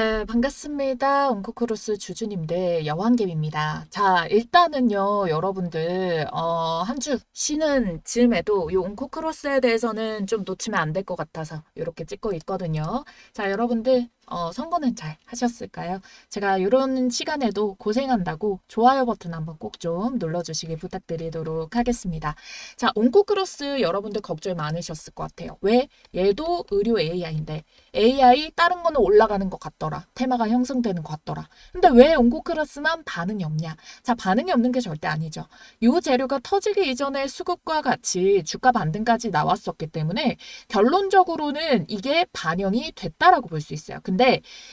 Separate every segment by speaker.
Speaker 1: 네, 반갑습니다. 온코크로스 주주님들 여왕개입니다. 자, 일단은요, 여러분들, 어, 한 주 쉬는 즈음에도 이 온코크로스에 대해서는 좀 놓치면 안 될 것 같아서 이렇게 찍고 있거든요. 자, 여러분들, 어, 선거는 잘 하셨을까요? 제가 이런 시간에도 고생한다고 좋아요 버튼 한번 꼭 좀 눌러주시길 부탁드리도록 하겠습니다. 자, 온코크로스 여러분들 걱정 많으셨을 것 같아요. 왜? 얘도 의료 AI인데 AI 다른 거는 올라가는 것 같더라. 테마가 형성되는 것 같더라. 근데 왜 온코크로스만 반응이 없냐? 자, 반응이 없는 게 절대 아니죠. 요 재료가 터지기 이전에 수급과 같이 주가 반등까지 나왔었기 때문에 결론적으로는 이게 반영이 됐다라고 볼 수 있어요. 근데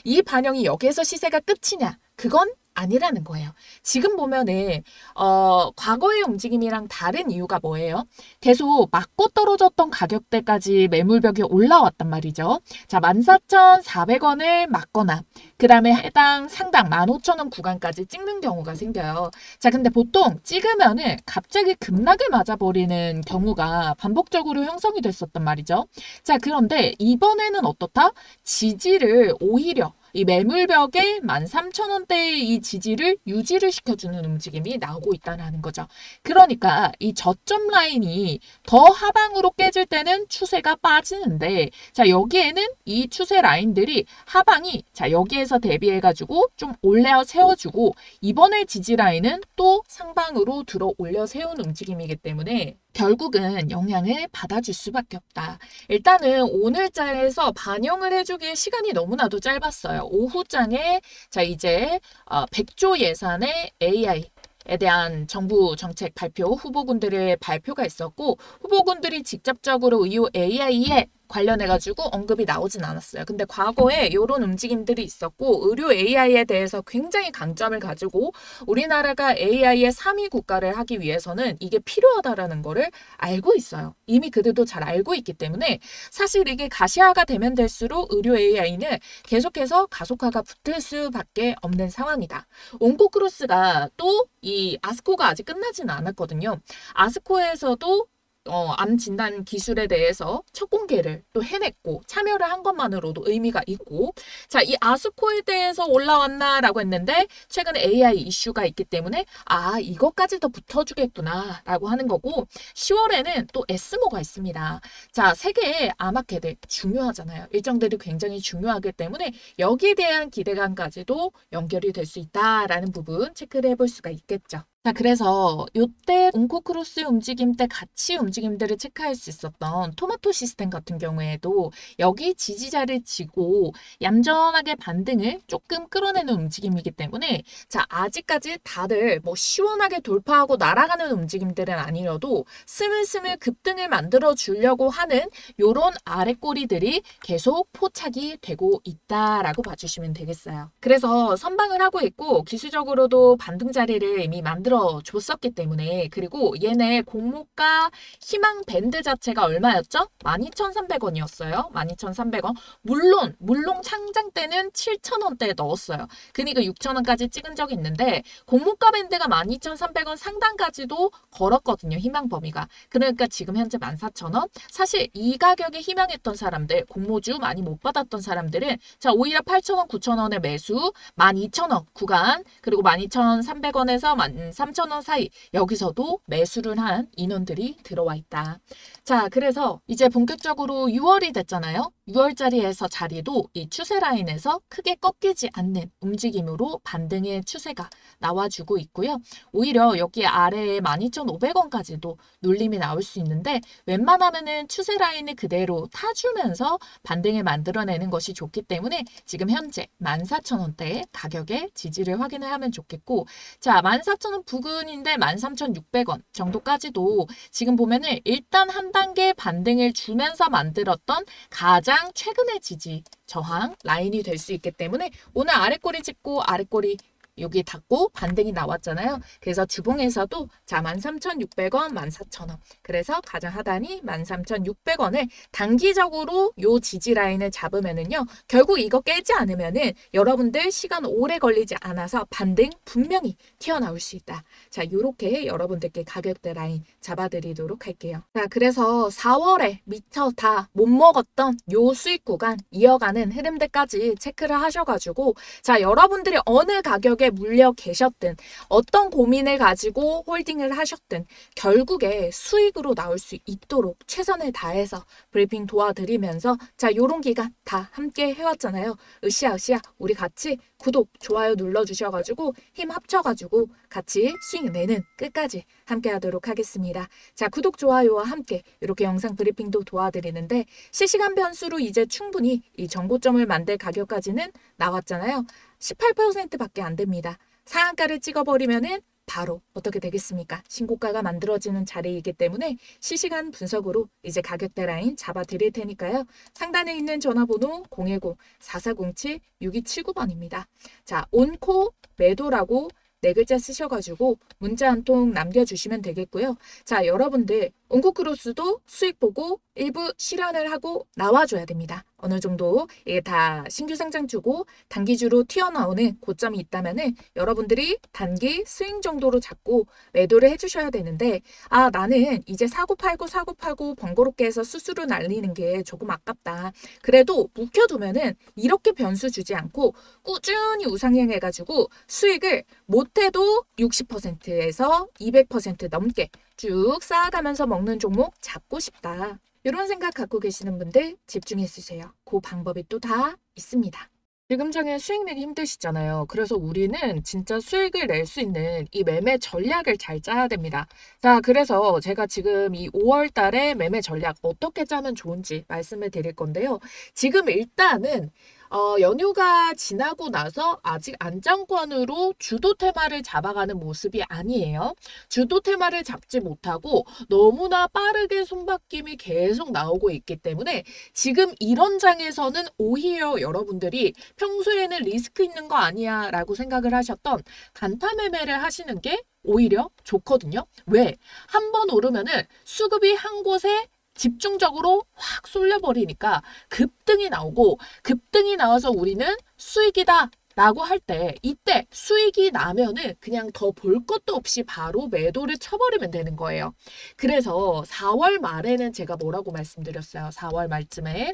Speaker 1: 이 반영이 여기에서 시세가 끝이냐? 그건 아니라는 거예요. 지금 보면은 어, 과거의 움직임이랑 다른 이유가 뭐예요? 계속 맞고 떨어졌던 가격대까지 매물벽이 올라왔단 말이죠. 자, 14,400원을 맞거나 그 다음에 해당 상당 15,000원 구간까지 찍는 경우가 생겨요. 자, 근데 보통 찍으면은 갑자기 급락을 맞아 버리는 경우가 반복적으로 형성이 됐었단 말이죠. 자, 그런데 이번에는 어떻다? 지지를 오히려 이 매물벽에 13,000원대의 이 지지를 유지를 시켜주는 움직임이 나오고 있다는 거죠. 그러니까 이 저점 라인이 더 하방으로 깨질 때는 추세가 빠지는데 자 여기에는 이 추세 라인들이 하방이 자 여기에서 대비해가지고 좀 올려 세워주고 이번에 지지 라인은 또 상방으로 들어 올려 세운 움직임이기 때문에 결국은 영향을 받아줄 수밖에 없다. 일단은 오늘장에서 반영을 해주기에 시간이 너무나도 짧았어요. 오후장에 자 이제 어, 100조 예산의 AI 에 대한 정부 정책 발표 후보군들의 발표가 있었고 후보군들이 직접적으로 이 AI에 관련해가지고 언급이 나오진 않았어요. 근데 과거에 이런 움직임들이 있었고 의료 AI에 대해서 굉장히 강점을 가지고 우리나라가 AI의 3위 국가를 하기 위해서는 이게 필요하다라는 거를 알고 있어요. 이미 그들도 잘 알고 있기 때문에 사실 이게 가시화가 되면 될수록 의료 AI는 계속해서 가속화가 붙을 수밖에 없는 상황이다. 온코크로스가 또 이 아스코가 아직 끝나지는 않았거든요. 아스코에서도 어, 암 진단 기술에 대해서 첫 공개를 또 해냈고 참여를 한 것만으로도 의미가 있고 자, 이 아스코에 대해서 올라왔나라고 했는데 최근에 AI 이슈가 있기 때문에 아, 이것까지 도 붙어주겠구나 라고 하는 거고 10월에는 또 에스모가 있습니다. 자, 세계의 암학회들 중요하잖아요. 일정들이 굉장히 중요하기 때문에 여기에 대한 기대감까지도 연결이 될 수 있다라는 부분 체크를 해볼 수가 있겠죠. 자, 그래서 요때 온코크로스 움직임 때 같이 움직임들을 체크할 수 있었던 토마토 시스템 같은 경우에도 여기 지지자를 지고 얌전하게 반등을 조금 끌어내는 움직임이기 때문에 자, 아직까지 다들 뭐 시원하게 돌파하고 날아가는 움직임들은 아니어도 스물스물 급등을 만들어 주려고 하는 요런 아랫꼬리들이 계속 포착이 되고 있다라고 봐주시면 되겠어요. 그래서 선방을 하고 있고 기술적으로도 반등 자리를 이미 만들어 줬었기 때문에 그리고 얘네 공모가 희망 밴드 자체가 얼마였죠? 12,300원이었어요. 12,300원. 물론 물론 창장 때는 7,000원대에 넣었어요. 그러니까 6,000원까지 찍은 적이 있는데 공모가 밴드가 12,300원 상단까지도 걸었거든요. 희망 범위가. 그러니까 지금 현재 14,000원. 사실 이 가격에 희망했던 사람들, 공모주 많이 못 받았던 사람들은 자 오히려 8,000원, 9,000원의 매수, 12,000원 구간 그리고 12,300원에서 13,000원 사이 여기서도 매수를 한 인원들이 들어와 있다. 자, 그래서 이제 본격적으로 6월이 됐잖아요. 6월짜리에서 자리도 이 추세 라인에서 크게 꺾이지 않는 움직임으로 반등의 추세가 나와주고 있고요. 오히려 여기 아래에 12,500원까지도 눌림이 나올 수 있는데 웬만하면은 추세 라인을 그대로 타주면서 반등을 만들어내는 것이 좋기 때문에 지금 현재 14,000원대의 가격의 지지를 확인을 하면 좋겠고 자 14,000원 부근인데 13,600원 정도까지도 지금 보면은 일단 한 단계 반등을 주면서 만들었던 가장 최근의 지지 저항 라인이 될 수 있기 때문에 오늘 아랫꼬리 찍고 아랫꼬리 여기 닫고 반등이 나왔잖아요. 그래서 주봉에서도 자 13,600원, 14,000원. 그래서 가장 하단이 13,600원을 단기적으로 요 지지 라인을 잡으면은요. 결국 이거 깨지 않으면은 여러분들 시간 오래 걸리지 않아서 반등 분명히 튀어나올 수 있다. 자, 요렇게 여러분들께 가격대 라인 잡아 드리도록 할게요. 자, 그래서 4월에 미처 다 못 먹었던 요 수익 구간 이어가는 흐름들까지 체크를 하셔 가지고 자, 여러분들이 어느 가격에 물려 계셨든 어떤 고민을 가지고 홀딩을 하셨든 결국에 수익으로 나올 수 있도록 최선을 다해서 브리핑 도와드리면서 자, 요런 기간 다 함께 해왔잖아요. 으쌰으쌰 우리 같이 구독, 좋아요 눌러주셔가지고 힘 합쳐가지고 같이 수익 내는 끝까지 함께 하도록 하겠습니다. 자, 구독, 좋아요와 함께 이렇게 영상 브리핑도 도와드리는데 실시간 변수로 이제 충분히 이 정고점을 만들 가격까지는 나왔잖아요. 18%밖에 안 됩니다. 상한가를 찍어버리면은 바로 어떻게 되겠습니까? 신고가가 만들어지는 자리이기 때문에 실시간 분석으로 이제 가격대 라인 잡아 드릴 테니까요. 상단에 있는 전화번호 010-4407-6279번입니다. 자, 온코 매도라고 네 글자 쓰셔가지고 문자 한 통 남겨주시면 되겠고요. 자, 여러분들 온코크로스도 수익 보고 일부 실현을 하고 나와줘야 됩니다. 어느 정도 이게 다 신규 상장주고 단기주로 튀어나오는 고점이 있다면 은 여러분들이 단기 스윙 정도로 잡고 매도를 해주셔야 되는데 아 나는 이제 사고 팔고 사고 팔고 번거롭게 해서 수수료 날리는 게 조금 아깝다. 그래도 묵혀두면 은 이렇게 변수 주지 않고 꾸준히 우상향 해가지고 수익을 못해도 60%에서 200% 넘게 쭉 쌓아가면서 먹는 종목 잡고 싶다. 이런 생각 갖고 계시는 분들 집중해 주세요. 그 방법이 또 다 있습니다. 지금 장에 수익 내기 힘드시잖아요. 그래서 우리는 진짜 수익을 낼 수 있는 이 매매 전략을 잘 짜야 됩니다. 자, 그래서 제가 지금 이 5월 달에 매매 전략 어떻게 짜면 좋은지 말씀을 드릴 건데요. 지금 일단은 어, 연휴가 지나고 나서 아직 안정권으로 주도 테마를 잡아가는 모습이 아니에요. 주도 테마를 잡지 못하고 너무나 빠르게 손바뀜이 계속 나오고 있기 때문에 지금 이런 장에서는 오히려 여러분들이 평소에는 리스크 있는 거 아니야 라고 생각을 하셨던 단타 매매를 하시는 게 오히려 좋거든요. 왜? 한 번 오르면은 수급이 한 곳에 집중적으로 확 쏠려버리니까 급등이 나오고 급등이 나와서 우리는 수익이다. 라고 할 때 이때 수익이 나면은 그냥 더 볼 것도 없이 바로 매도를 쳐버리면 되는 거예요. 그래서 4월 말에는 제가 뭐라고 말씀드렸어요. 4월 말쯤에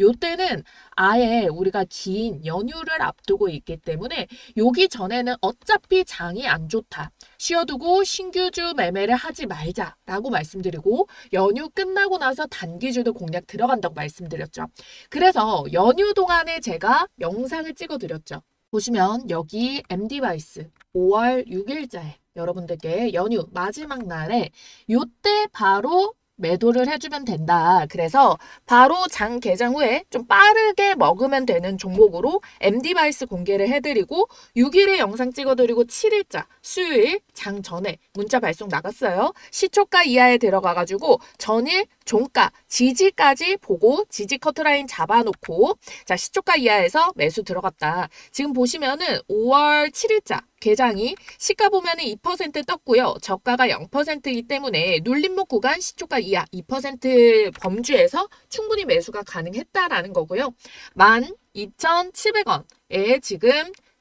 Speaker 1: 요때는 아예 우리가 긴 연휴를 앞두고 있기 때문에 여기 전에는 어차피 장이 안 좋다. 쉬어두고 신규주 매매를 하지 말자라고 말씀드리고 연휴 끝나고 나서 단기주도 공략 들어간다고 말씀드렸죠. 그래서 연휴 동안에 제가 영상을 찍어드렸죠. 보시면 여기 MD바이스 5월 6일자에 여러분들께 연휴 마지막 날에 요때 바로 매도를 해주면 된다. 그래서 바로 장 개장 후에 좀 빠르게 먹으면 되는 종목으로 MD바이스 공개를 해드리고 6일에 영상 찍어드리고 7일자 수요일 장 전에 문자 발송 나갔어요. 시초가 이하에 들어가가지고 전일 종가 지지까지 보고 지지 커트라인 잡아놓고 자 시초가 이하에서 매수 들어갔다. 지금 보시면은 5월 7일자 개장이 시가 보면은 2% 떴고요. 저가가 0%이기 때문에 눌림목 구간 시초가 이하 2% 범주에서 충분히 매수가 가능했다라는 거고요. 12,700원에 지금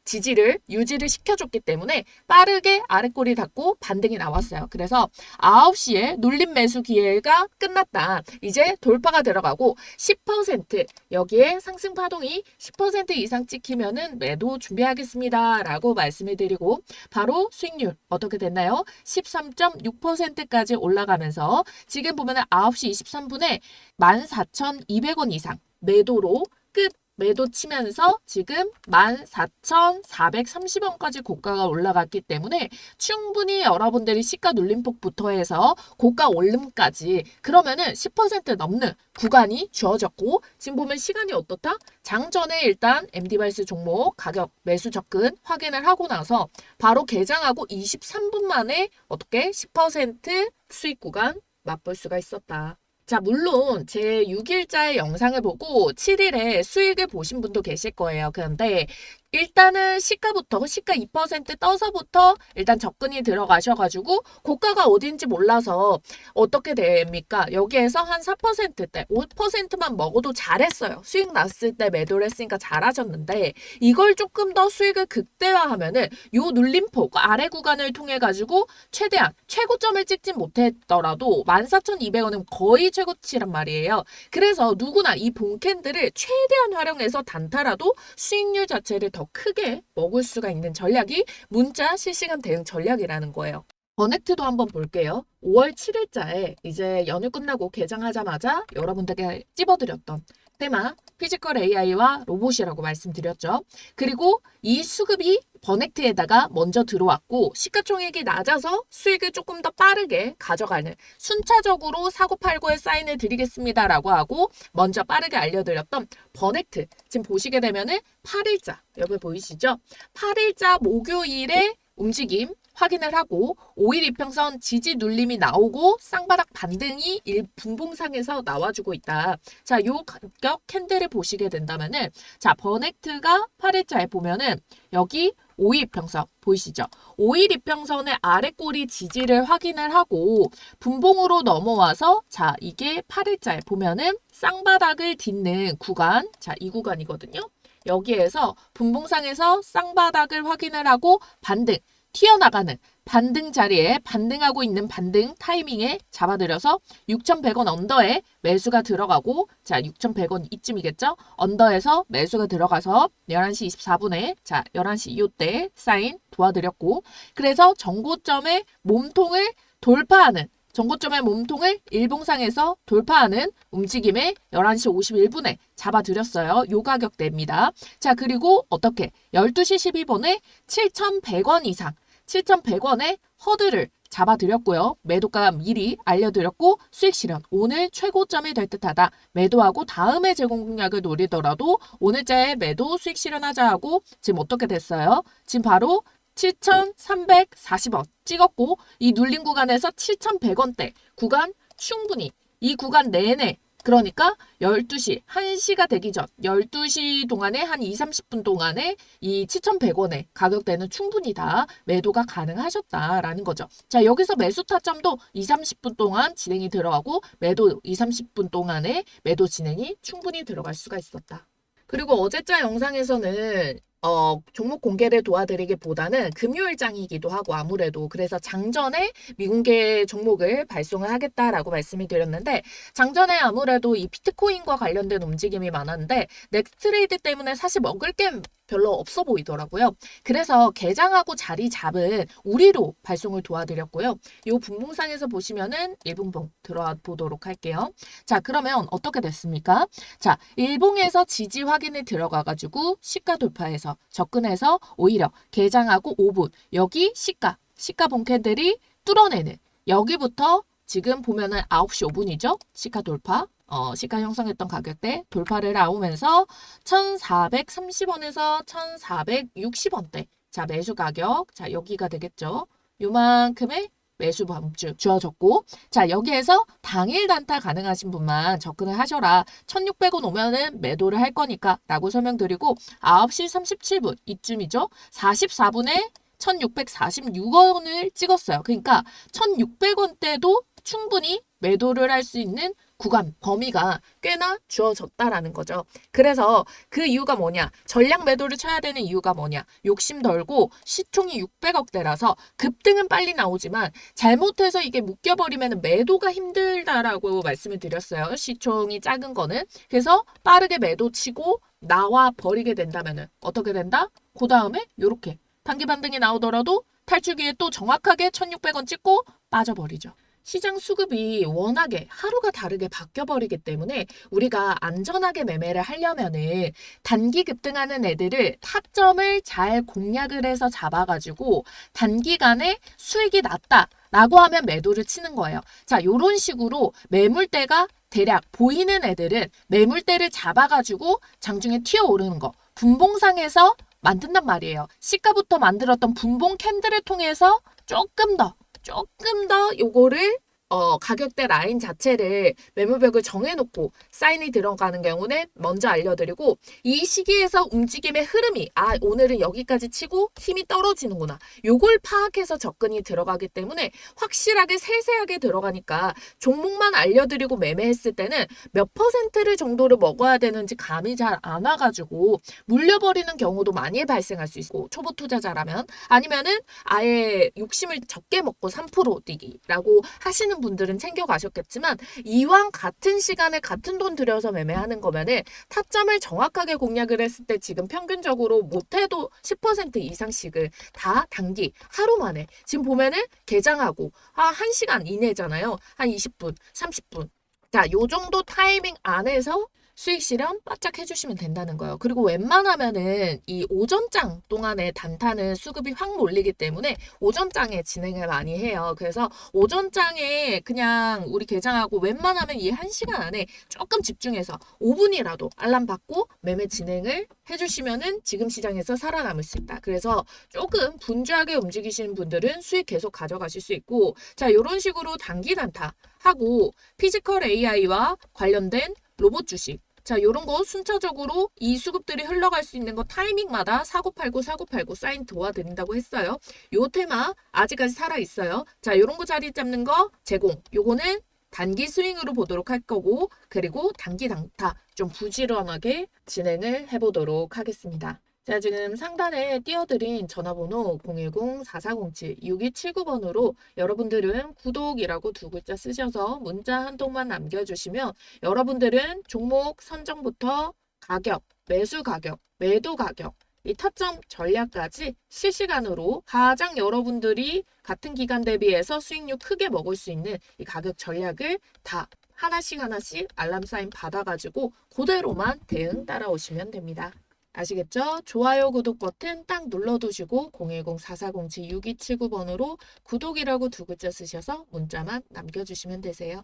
Speaker 1: 지지를 유지를 시켜줬기 때문에 빠르게 아래꼬리 닫고 반등이 나왔어요. 그래서 9시에 눌림 매수 기회가 끝났다. 이제 돌파가 들어가고 10% 여기에 상승 파동이 10% 이상 찍히면은 매도 준비하겠습니다. 라고 말씀을 드리고 바로 수익률 어떻게 됐나요? 13.6%까지 올라가면서 지금 보면은 9시 23분에 14,200원 이상 매도로 끝 매도 치면서 지금 14,430원까지 고가가 올라갔기 때문에 충분히 여러분들이 시가 눌림폭부터 해서 고가 올림까지 그러면은 10% 넘는 구간이 주어졌고 지금 보면 시간이 어떻다? 장전에 일단 MD바이스 종목 가격 매수 접근 확인을 하고 나서 바로 개장하고 23분 만에 어떻게 10% 수익 구간 맛볼 수가 있었다. 자, 물론 제 6일자의 영상을 보고 7일에 수익을 보신 분도 계실 거예요. 그런데 일단은 시가부터 시가 2% 떠서부터 일단 접근이 들어가셔가지고 고가가 어딘지 몰라서 어떻게 됩니까? 여기에서 한 4%대 5%만 먹어도 잘했어요. 수익 났을 때 매도를 했으니까 잘하셨는데 이걸 조금 더 수익을 극대화하면은 요 눌림폭 아래 구간을 통해 가지고 최대한 최고점을 찍진 못했더라도 14,200원은 거의 최고치란 말이에요. 그래서 누구나 이 본캔들을 최대한 활용해서 단타라도 수익률 자체를 더 크게 먹을 수가 있는 전략이 문자 실시간 대응 전략이라는 거예요. 버넥트도 한번 볼게요. 5월 7일자에 이제 연휴 끝나고 개장하자마자 여러분들께 찝어드렸던 테마 피지컬 AI와 로봇이라고 말씀드렸죠. 그리고 이 수급이 버넥트에다가 먼저 들어왔고 시가총액이 낮아서 수익을 조금 더 빠르게 가져가는 순차적으로 사고팔고에 사인을 드리겠습니다라고 하고 먼저 빠르게 알려드렸던 버넥트 지금 보시게 되면은 8일자 여기 보이시죠? 8일자 목요일에 움직임 확인을 하고 5일 이평선 지지 눌림이 나오고 쌍바닥 반등이 일 분봉상에서 나와주고 있다. 자, 요 가격 캔들을 보시게 된다면은 자, 버넥트가 8일자에 보면은 여기 5일 이평선 보이시죠? 5일 이평선의 아래 꼬리 지지를 확인을 하고 분봉으로 넘어와서 자, 이게 8일자에 보면은 쌍바닥을 딛는 구간. 자, 이 구간이거든요. 여기에서 분봉상에서 쌍바닥을 확인을 하고 반등 튀어나가는 반등 자리에 반등하고 있는 반등 타이밍에 잡아들여서 6,100원 언더에 매수가 들어가고 자 6,100원 이쯤이겠죠? 언더에서 매수가 들어가서 11시 24분에 자 11시 이때 사인 도와드렸고 그래서 정고점의 몸통을 돌파하는 정고점의 몸통을 일봉상에서 돌파하는 움직임에 11시 51분에 잡아드렸어요. 요 가격대입니다. 자, 그리고 어떻게? 12시 12분에 7,100원 이상, 7,100원의 허들을 잡아드렸고요. 매도가 미리 알려드렸고 수익 실현 오늘 최고점이 될 듯하다. 매도하고 다음에 제공 공략을 노리더라도 오늘자에 매도 수익 실현하자 하고 지금 어떻게 됐어요? 지금 바로 7,340원 찍었고 이 눌린 구간에서 7,100원대 구간 충분히 이 구간 내내 그러니까 12시, 1시가 되기 전 12시 동안에 한 2, 30분 동안에 이 7,100원의 가격대는 충분히 다 매도가 가능하셨다라는 거죠. 자, 여기서 매수 타점도 2, 30분 동안 진행이 들어가고 매도 2, 30분 동안에 매도 진행이 충분히 들어갈 수가 있었다. 그리고 어제자 영상에서는 어, 종목 공개를 도와드리기보다는 금요일장이기도 하고 아무래도 그래서 장전에 미공개 종목을 발송을 하겠다라고 말씀을 드렸는데 장전에 아무래도 이 비트코인과 관련된 움직임이 많았는데 넥스트레이드 때문에 사실 먹을 게 별로 없어 보이더라고요. 그래서 개장하고 자리 잡은 우리로 발송을 도와드렸고요. 요 분봉상에서 보시면은 일분봉 들어와 보도록 할게요. 자, 그러면 어떻게 됐습니까? 자, 일봉에서 지지 확인에 들어가가지고 시가 돌파해서 접근해서 오히려 개장하고 5분 여기 시가 시가 본캔들이 뚫어내는 여기부터 지금 보면은 9시 5분이죠. 시가 돌파. 어, 시가 형성했던 가격대 돌파를 나오면서 1,430원에서 1,460원대. 자, 매수 가격. 자, 여기가 되겠죠. 요만큼의 매수 범주 주어졌고 자 여기에서 당일 단타 가능하신 분만 접근을 하셔라. 1600원 오면은 매도를 할 거니까 라고 설명드리고 9시 37분 이쯤이죠? 44분에 1646원을 찍었어요. 그러니까 1600원대도 충분히 매도를 할 수 있는 구간 범위가 꽤나 주어졌다라는 거죠. 그래서 그 이유가 뭐냐? 전략 매도를 쳐야 되는 이유가 뭐냐? 욕심 덜고 시총이 600억대라서 급등은 빨리 나오지만 잘못해서 이게 묶여버리면 매도가 힘들다라고 말씀을 드렸어요. 시총이 작은 거는. 그래서 빠르게 매도 치고 나와 버리게 된다면 어떻게 된다? 그 다음에 이렇게 단기 반등이 나오더라도 탈출기에 또 정확하게 1600원 찍고 빠져버리죠. 시장 수급이 워낙에 하루가 다르게 바뀌어 버리기 때문에 우리가 안전하게 매매를 하려면은 단기 급등하는 애들을 타점을 잘 공략을 해서 잡아가지고 단기간에 수익이 났다 라고 하면 매도를 치는 거예요. 자, 요런 식으로 매물대가 대략 보이는 애들은 매물대를 잡아가지고 장중에 튀어오르는 거. 분봉상에서 만든단 말이에요. 시가부터 만들었던 분봉 캔들을 통해서 조금 더 조금 더 요거를 어, 가격대 라인 자체를 매물벽을 정해놓고 사인이 들어가는 경우는 먼저 알려드리고 이 시기에서 움직임의 흐름이 아 오늘은 여기까지 치고 힘이 떨어지는구나. 요걸 파악해서 접근이 들어가기 때문에 확실하게 세세하게 들어가니까 종목만 알려드리고 매매했을 때는 몇 퍼센트를 정도를 먹어야 되는지 감이 잘 안 와가지고 물려버리는 경우도 많이 발생할 수 있고 초보 투자자라면 아니면은 아예 욕심을 적게 먹고 3% 뛰기라고 하시는 분들은 챙겨가셨겠지만 이왕 같은 시간에 같은 돈 들여서 매매하는 거면은 타점을 정확하게 공략을 했을 때 지금 평균적으로 못해도 10% 이상씩을 다 단기 하루 만에 지금 보면은 개장하고 아 1시간 이내잖아요. 한 20분, 30분. 자, 요 정도 타이밍 안에서 수익 실현 바짝 해주시면 된다는 거예요. 그리고 웬만하면은 이 오전장 동안에 단타는 수급이 확 몰리기 때문에 오전장에 진행을 많이 해요. 그래서 오전장에 그냥 우리 개장하고 웬만하면 이 한 시간 안에 조금 집중해서 5분이라도 알람 받고 매매 진행을 해주시면은 지금 시장에서 살아남을 수 있다. 그래서 조금 분주하게 움직이시는 분들은 수익 계속 가져가실 수 있고 자 이런 식으로 단기 단타 하고 피지컬 AI와 관련된 로봇 주식. 자, 요런 거 순차적으로 이 수급들이 흘러갈 수 있는 거 타이밍마다 사고팔고 사고팔고 사인 도와드린다고 했어요. 요 테마 아직까지 살아 있어요. 자, 요런 거 자리 잡는 거 제공. 요거는 단기 스윙으로 보도록 할 거고 그리고 단기 단타 좀 부지런하게 진행을 해보도록 하겠습니다. 자, 지금 상단에 띄워드린 전화번호 010-4407-6279번으로 여러분들은 구독이라고 두 글자 쓰셔서 문자 한 통만 남겨주시면 여러분들은 종목 선정부터 가격, 매수 가격, 매도 가격, 이 타점 전략까지 실시간으로 가장 여러분들이 같은 기간 대비해서 수익률 크게 먹을 수 있는 이 가격 전략을 다 하나씩 하나씩 알람 사인 받아가지고 그대로만 대응 따라오시면 됩니다. 아시겠죠? 좋아요, 구독 버튼 딱 눌러두시고 010-4407-6279번으로 구독이라고 두 글자 쓰셔서 문자만 남겨주시면 되세요.